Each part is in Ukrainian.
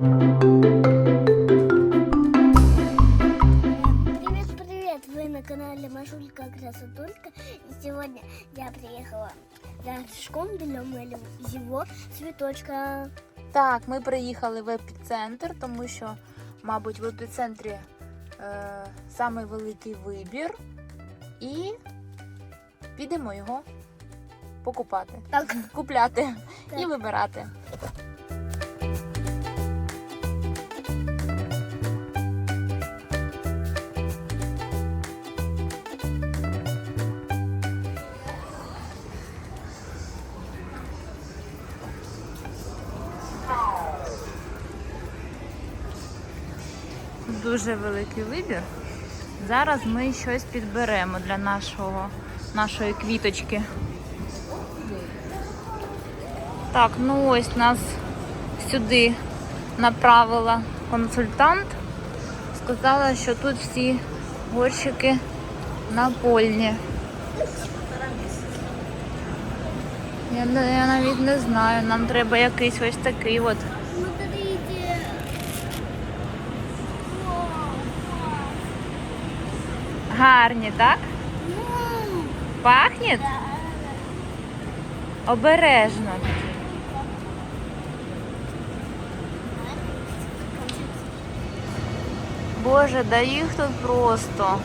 Привет, привет! Вы на канале Машулька Красотулька. И сегодня я приехала рожком берем его цветочка. Так, ми приїхали в епіцентр, тому що, мабуть, в епіцентрі е, самий великий вибір. І підемо його покупати. Так. Купляти Так. і вибирати. Дуже великий вибір. Зараз ми щось підберемо для нашого, нашої квіточки. Так, ну ось нас сюди направила консультант. Сказала, що тут всі горщики напольні. Я, я навіть не знаю, нам треба якийсь ось такий от. Гарні, так? Пахне? Обережно. Боже, да їх тут просто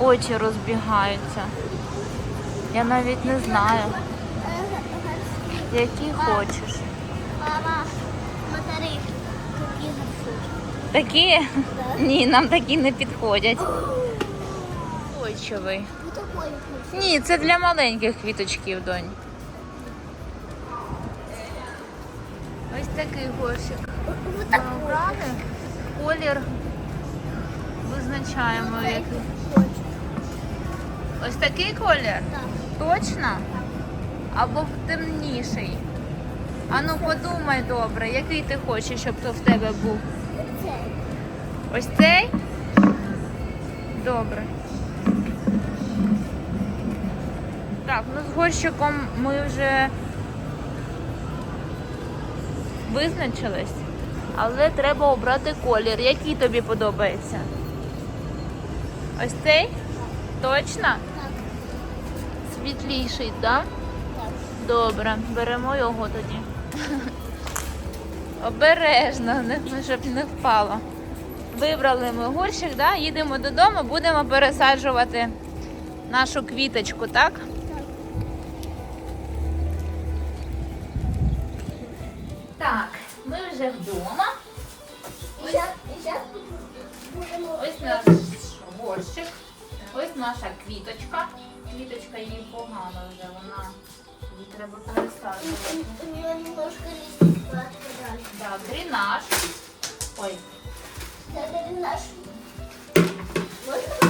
очі розбігаються. Я навіть не знаю, які хочеш. Мама, какие горшочки. Такі? Ні, нам такі не підходять. Ойчовий. Вот. Ні, це для маленьких квіточків, донь. Ось такий горщик. Обрали. Колір визначаємо який. Ось такий колір? Так. Точно? Або темніший. Ану подумай добре, який ти хочеш, щоб то в тебе був. Ось цей? Добре. Так, ну з горщиком ми вже визначились, але треба обрати колір. Який тобі подобається? Ось цей? Точно? Так. Світліший, так? Так. Добре, беремо його тоді. Обережно, щоб не впало. Вибрали ми горщик, да? їдемо додому, будемо пересаджувати нашу квіточку, так? Так. Ми вже вдома. Будемо Ось наш горщик, ось наша квіточка. Квіточка їй погано вже, вона її треба пересаджувати. У нее немножко листик. Так, дренаж. Ой, Это наш. Можно?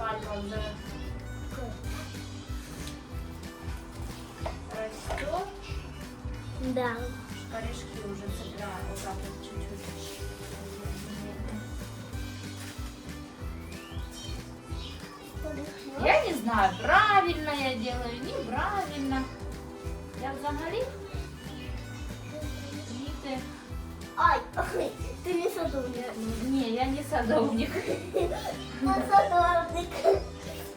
Пальма уже растет. Да. Корешки уже собираю вот так вот чуть-чуть. Я не знаю, правильно я делаю, неправильно. взагалі квіти. Ай, ой, ти не садовник. Ні, я не садовник. Я садовник.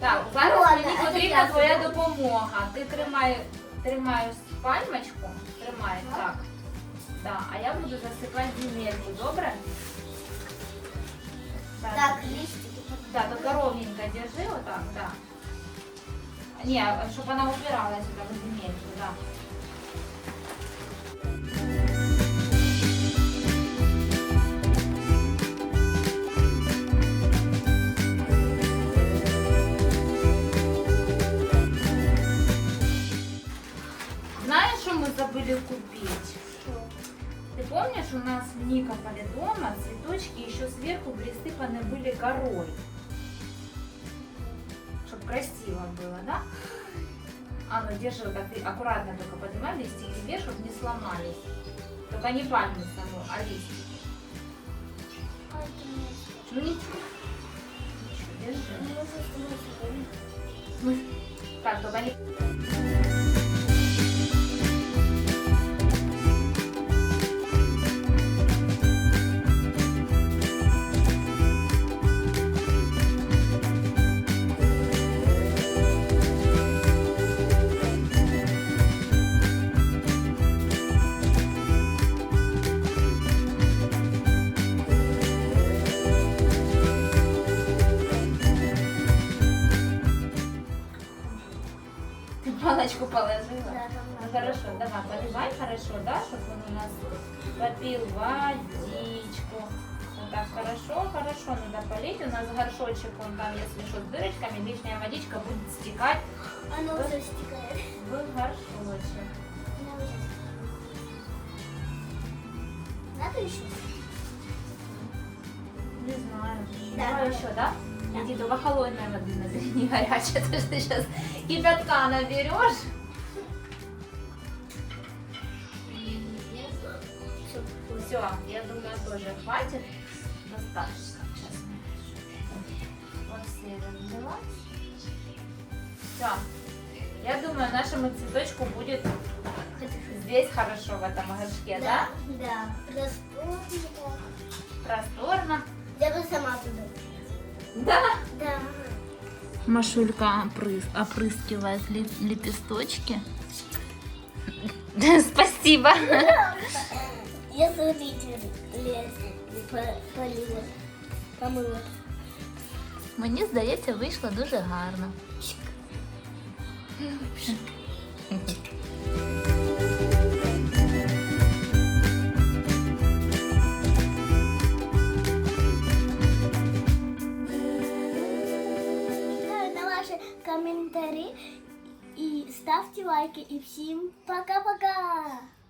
Так, зараз Ладно, мені це потрібна я твоя садовник. допомога. Ти тримай, тримаєш пальмочку, тримай так. Да, а я буду засипати земельку, добре? Так, листики. Да, только ровненько держи вот так, да. Не, чтобы она упиралась сюда в земельку, да. Что забыли купить? Ты помнишь, у нас в Никополе дома цветочки еще сверху присыпаны были корой? Чтобы красиво было, да? А, ну держи, вот так ты аккуратно только поднимай листики вверх, чтобы не сломались. Только не пальмы саму, а листики. Ну ничего. Ничего, держи. Мы- Так, только не... положила? Да, там Ну надо. хорошо, давай, поливай хорошо, да, чтобы он у нас попил водичку. Вот так хорошо, хорошо надо полить. У нас горшочек, он там, если что, с дырочками, лишняя водичка будет стекать Оно вже стікає. в горшочек. Вона вже стікає. Надо ще? Не знаю. Да. Давай еще, да? Да. Иди, только холодной воды набери, не горячей. Ты же сейчас кипятка наберешь. Все, я думаю, тоже хватит. Достаточно. Сейчас. Вот все разлилась. Все. Я думаю, нашему цветочку будет здесь хорошо, в этом горшке, да? Да. Просторно. Просторно. Я би сама туди. Да. Да. Машулька опрыс, опрыскивает лепесточки. Спасибо. Я смотрите, лес полила. Помила. Мені здається, вийшло дуже гарно. На ваши комментарии и ставьте лайки. И всем пока-пока!